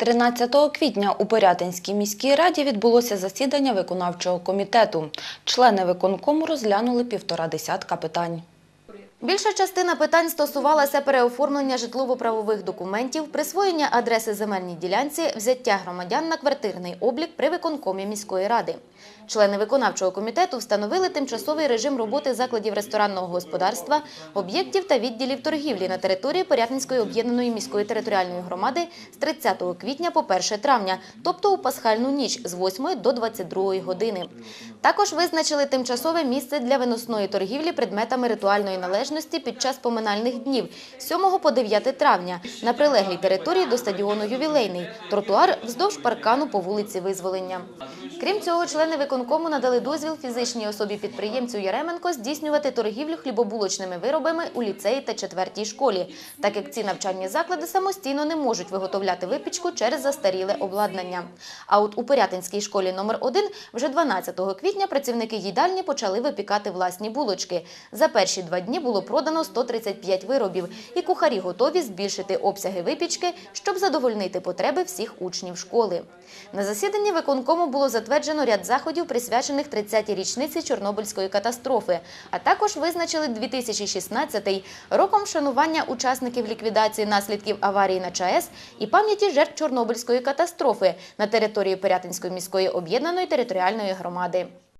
13 квітня у Пирятинській міській раді відбулося засідання виконавчого комітету. Члени виконкому розглянули півтора десятка питань. Більша частина питань стосувалася переоформлення житлово-правових документів, присвоєння адреси земельній ділянці, взяття громадян на квартирний облік при виконкомі міської ради. Члени виконавчого комітету встановили тимчасовий режим роботи закладів ресторанного господарства, об'єктів та відділів торгівлі на території Порятинської об'єднаної міської територіальної громади з 30 квітня по 1 травня, тобто у пасхальну ніч з 8 до 22 години. Також визначили тимчасове місце для виносної торгівлі предметами ритуальної належності під час поминальних днів 7 по 9 травня на прилеглій території до стадіону «Ювілейний», тротуар вздовж паркану по вулиці Визволення. Крім цього, члени виконкому надали дозвіл фізичній особі-підприємцю Яременко здійснювати торгівлю хлібобулочними виробами у ліцеї та четвертій школі, так як ці навчальні заклади самостійно не можуть виготовляти випічку через застаріле обладнання. А от у Пирятинській школі номер 1 вже 12 квітня працівники їдальні почали випікати власні булочки. За перші два дні було продано 135 виробів, і кухарі готові збільшити обсяги випічки, щоб задовольнити потреби всіх учнів школи. На засіданні виконкому було затверджено ряд заходів, присвячених 30-й річниці Чорнобильської катастрофи, а також визначили 2016 роком вшанування учасників ліквідації наслідків аварії на ЧАЕС і пам'яті жертв Чорнобильської катастрофи на території Пирятинської міської об'єднаної територіальної громади.